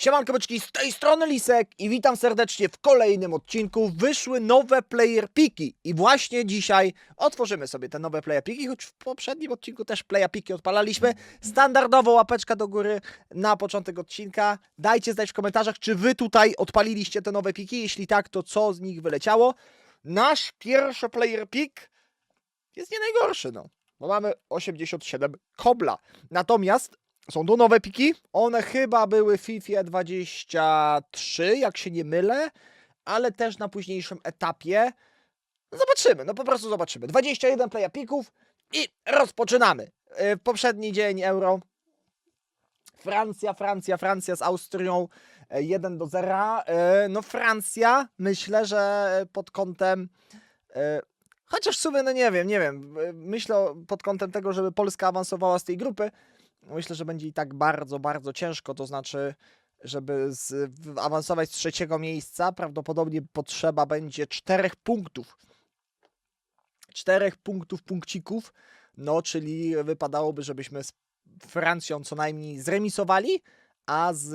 Siemanko byczki, z tej strony Lisek i witam serdecznie w kolejnym odcinku. Wyszły nowe player piki i właśnie dzisiaj otworzymy sobie te nowe player piki, choć w poprzednim odcinku też player piki odpalaliśmy. Standardowo łapeczka do góry na początek odcinka. Dajcie znać w komentarzach, czy wy tutaj odpaliliście te nowe piki, jeśli tak, to co z nich wyleciało. Nasz pierwszy player pik jest nie najgorszy, no. Bo mamy 87 kobla. Natomiast są to nowe piki. One chyba były w FIFA 23, jak się nie mylę, ale też na późniejszym etapie. Zobaczymy, no po prostu zobaczymy. 21 playa pików i rozpoczynamy. Yy, Poprzedni dzień Euro. Francja, Francja, Francja z Austrią e, 1 do 0. E, No Francja, myślę, że pod kątem e, Chociaż w sumie, no nie wiem, nie wiem. e, Myślę pod kątem tego, żeby Polska awansowała z tej grupy. Myślę, że będzie i tak bardzo, bardzo ciężko. To znaczy, żeby z, awansować z trzeciego miejsca, prawdopodobnie potrzeba będzie czterech punktów. Czterech punktów, punkcików. No, czyli wypadałoby, żebyśmy z Francją co najmniej zremisowali, a z,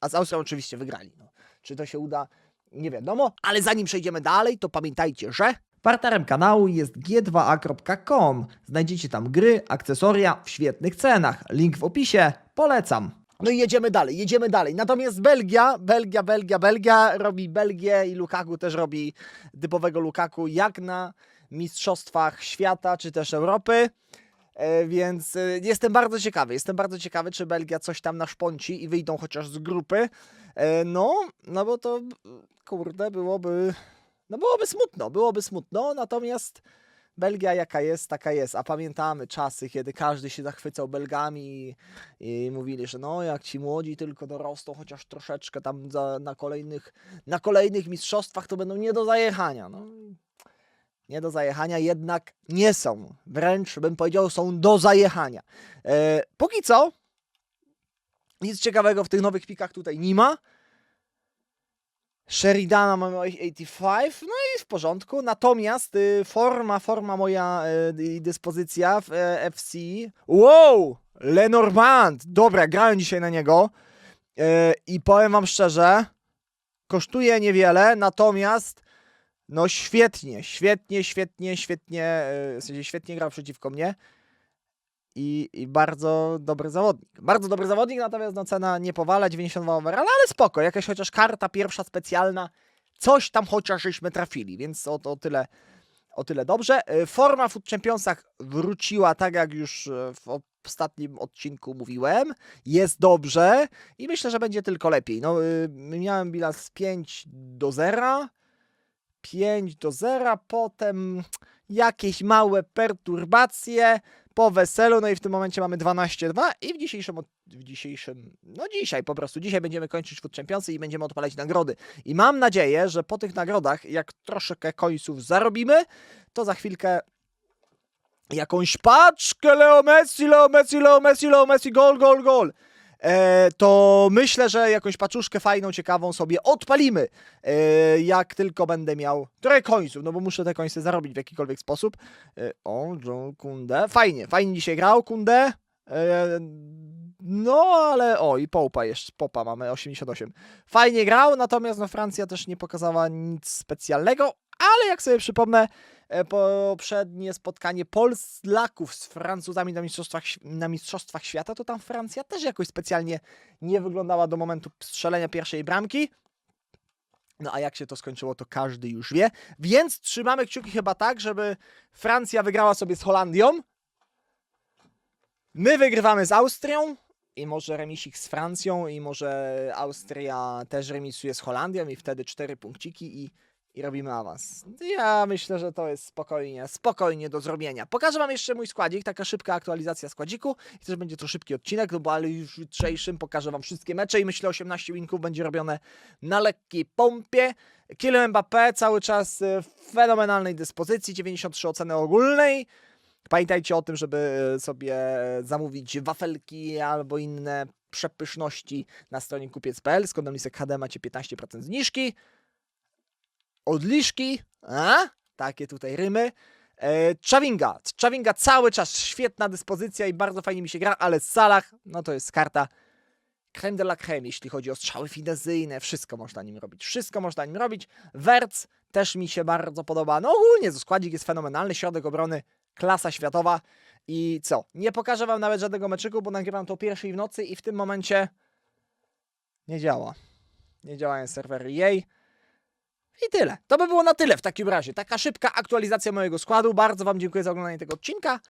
a z Austrią oczywiście wygrali. No. Czy to się uda? Nie wiadomo, ale zanim przejdziemy dalej, to pamiętajcie, że Partnerem kanału jest g2a.com. Znajdziecie tam gry, akcesoria w świetnych cenach. Link w opisie. Polecam. No i jedziemy dalej, jedziemy dalej. Natomiast Belgia, Belgia, Belgia, Belgia robi Belgię i Lukaku też robi typowego Lukaku jak na mistrzostwach świata czy też Europy. E, Więc e, jestem bardzo ciekawy, jestem bardzo ciekawy, czy Belgia coś tam naszpąci i wyjdą chociaż z grupy. E, No, no bo to kurde byłoby, no byłoby smutno, byłoby smutno, natomiast Belgia jaka jest, taka jest, a pamiętamy czasy, kiedy każdy się zachwycał Belgami i, mówili, że no jak ci młodzi tylko dorosną chociaż troszeczkę tam za, na, kolejnych, na kolejnych mistrzostwach, to będą nie do zajechania. No, nie do zajechania jednak nie są. Wręcz bym powiedział, są do zajechania. E, póki co, nic ciekawego w tych nowych pikach tutaj nie ma. Sheridana mamy 85, no i w porządku. Natomiast y, forma, forma moja y, i dyspozycja w e, FC. Wow! Lenormand! Dobra, grałem dzisiaj na niego. E, I powiem wam szczerze, kosztuje niewiele, natomiast no świetnie, świetnie, świetnie, świetnie, e, w sensie świetnie grał przeciwko mnie. I, I bardzo dobry zawodnik. Bardzo dobry zawodnik, natomiast no, cena nie powala, 92 overall, ale spoko. Jakaś chociaż karta pierwsza specjalna, coś tam chociaż żeśmy trafili, więc o, o tyle o tyle dobrze. E, Forma w Championsach wróciła tak jak już e, w ostatnim odcinku mówiłem. Jest dobrze i myślę, że będzie tylko lepiej. No, y, miałem bilans 5 do 0. 5 do 0, potem jakieś małe perturbacje po weselu, no i w tym momencie mamy 12-2 i w dzisiejszym, w dzisiejszym, no dzisiaj po prostu, dzisiaj będziemy kończyć Food Championsy i będziemy odpalać nagrody. I mam nadzieję, że po tych nagrodach, jak troszkę końców zarobimy, to za chwilkę jakąś paczkę Leo Messi, Leo Messi, Leo Messi, Leo Messi, gol, gol, gol. E, to myślę, że jakąś paczuszkę fajną, ciekawą sobie odpalimy, e, jak tylko będę miał trochę końców, no bo muszę te końce zarobić w jakikolwiek sposób. E, o, John Kunde, fajnie, fajnie dzisiaj grał Kunde. No, ale o, i Popa jeszcze, Popa mamy 88. Fajnie grał, natomiast no Francja też nie pokazała nic specjalnego, ale jak sobie przypomnę, e, poprzednie spotkanie Polaków z Francuzami na mistrzostwach, na mistrzostwach świata, to tam Francja też jakoś specjalnie nie wyglądała do momentu strzelenia pierwszej bramki. No a jak się to skończyło, to każdy już wie. Więc trzymamy kciuki chyba tak, żeby Francja wygrała sobie z Holandią. My wygrywamy z Austrią i może remisik z Francją i może Austria też remisuje z Holandią i wtedy cztery punkciki i, i robimy awans. Ja myślę, że to jest spokojnie, spokojnie do zrobienia. Pokażę wam jeszcze mój składzik, taka szybka aktualizacja składziku i też będzie to szybki odcinek, no bo ale już jutrzejszym pokażę wam wszystkie mecze i myślę 18 winków będzie robione na lekkiej pompie. Kylian Mbappé cały czas y, w fenomenalnej dyspozycji, 93 oceny ogólnej. Pamiętajcie o tym, żeby sobie zamówić wafelki albo inne przepyszności na stronie kupiec.pl. Z kodem lisek HD macie 15% zniżki. Odliszki, a? Takie tutaj rymy. E, Czawinga. Czawinga cały czas świetna dyspozycja i bardzo fajnie mi się gra, ale Salah, no to jest karta creme de la creme, jeśli chodzi o strzały finezyjne, wszystko można nim robić, wszystko można nim robić. Werc też mi się bardzo podoba, no ogólnie składzik jest fenomenalny, środek obrony, klasa światowa i co, nie pokażę wam nawet żadnego meczyku, bo nagrywam to o pierwszej w nocy i w tym momencie nie działa. Nie działają serwery jej. I tyle. To by było na tyle w takim razie. Taka szybka aktualizacja mojego składu. Bardzo Wam dziękuję za oglądanie tego odcinka.